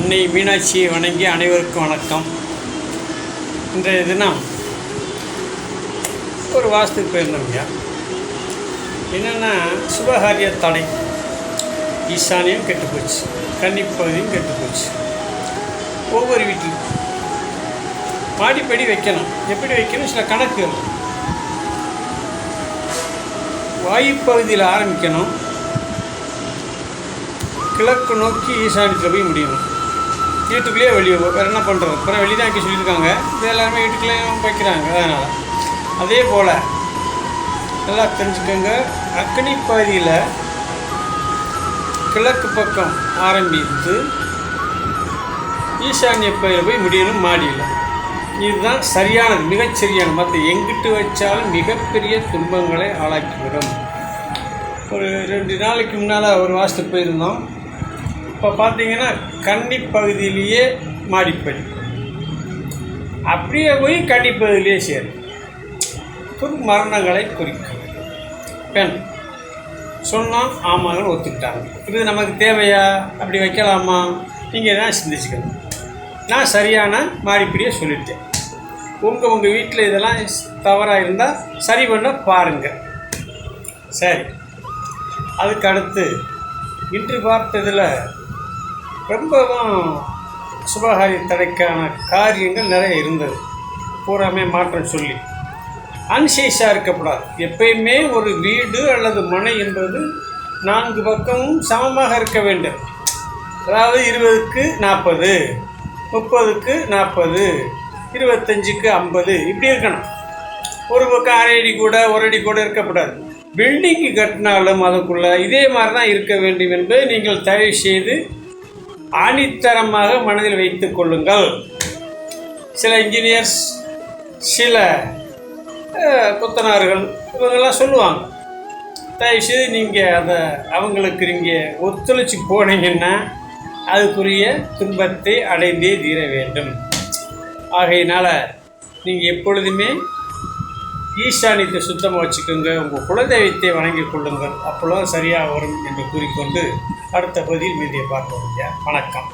அன்னை மீனாட்சியை வணங்கி அனைவருக்கும் வணக்கம். இன்றைய தினம் ஒரு வாஸ்துக்கு போயிருந்தோம்யா என்னென்னா சுபகாரிய தடை ஈசானியம் கெட்டுப்போச்சு கன்னிப்பகுதியும் கெட்டுப்போச்சு. ஒவ்வொரு வீட்டிலும் மாடிப்படி வைக்கணும். எப்படி வைக்கணும்? சில கணக்குகள் வாயுப்பகுதியில் ஆரம்பிக்கணும். கிழக்கு நோக்கி ஈசானியத்தில் போய் முடியணும். வீட்டுக்குள்ளேயே வெளியே வேறு என்ன பண்ணுறது அப்புறம் வெளியே தான் வைக்க சொல்லியிருக்காங்க. இது எல்லாருமே வீட்டுக்குள்ளேயும் வைக்கிறாங்க அதனால். அதே போல் நல்லா தெரிஞ்சுக்கோங்க. அக்னி பகுதியில் கிழக்கு பக்கம் ஆரம்பித்து ஈசானிய பகுதியில் போய் முடியணும் மாடியில். இதுதான் சரியானது மிகச்சரியானது. மற்ற எங்கிட்டு வச்சாலும் மிகப்பெரிய துன்பங்களை ஆளாக்கிவிடும். ஒரு ரெண்டு நாளைக்கு முன்னால் ஒரு வாசத்துக்கு போயிருந்தோம். இப்போ பார்த்தீங்கன்னா கன்னி பகுதியிலேயே மாடிப்படி. அப்படியே போய் கன்னி பகுதியிலேயே சேரும். துர் மரணங்களை குறிக்கும். பெண். சொன்னால் ஆமாங்கன்னு ஒத்துக்கிட்டாங்க. இது நமக்கு தேவையா? அப்படி வைக்கலாமா? நீங்கள் தான் சிந்திச்சுக்கணும். நான் சரியான மாடிப்படியை சொல்லிட்டேன். உங்கள் உங்கள் வீட்டில் இதெல்லாம் தவறாக இருந்தால் சரி பண்ண பாருங்கள் சரி. அதுக்கு அடுத்து இன்று பார்த்ததில் ரொம்பவும் சுபகாரிய தடைக்கான காரியங்கள் நிறைய இருந்தது. பூராமே மாற்றம் சொல்லி. அன்சைஸாக இருக்கக்கூடாது. எப்பயுமே ஒரு வீடு அல்லது மனை என்பது நான்கு பக்கமும் சமமாக இருக்க வேண்டும். அதாவது இருபதுக்கு நாற்பது முப்பதுக்கு நாற்பது இருபத்தஞ்சுக்கு ஐம்பது இப்படி இருக்கணும். ஒரு பக்கம் அரை அடி கூட ஒரு அடி கூட இருக்கக்கூடாது. பில்டிங்கு கட்டினாலும் அதுக்குள்ளே இதே மாதிரி தான் இருக்க வேண்டும் என்பதை நீங்கள் தயவு செய்து ஆணித்தரமாக மனதில் வைத்துக் கொள்ளுங்கள். சில இன்ஜினியர்ஸ் சில கொத்தனார்கள் இவங்கெல்லாம் சொல்லுவாங்க தயவுசெய்து நீங்கள் அதை அவங்களுக்கு நீங்கள் ஒத்துழைச்சி போனீங்கன்னா அதுக்குரிய துன்பத்தை அடைந்தே தீர வேண்டும். ஆகையினால் நீங்கள் எப்பொழுதுமே ஈசானியத்தை சுத்தமாக வச்சுக்கோங்க. உங்கள் குலதெய்வத்தை வணங்கிக் கொள்ளுங்கள். அப்பொழுது சரியாக வரும் என்று கூறிக்கொண்டு அடுத்த பகுதியில் மீதியை பார்க்க வணக்கம்.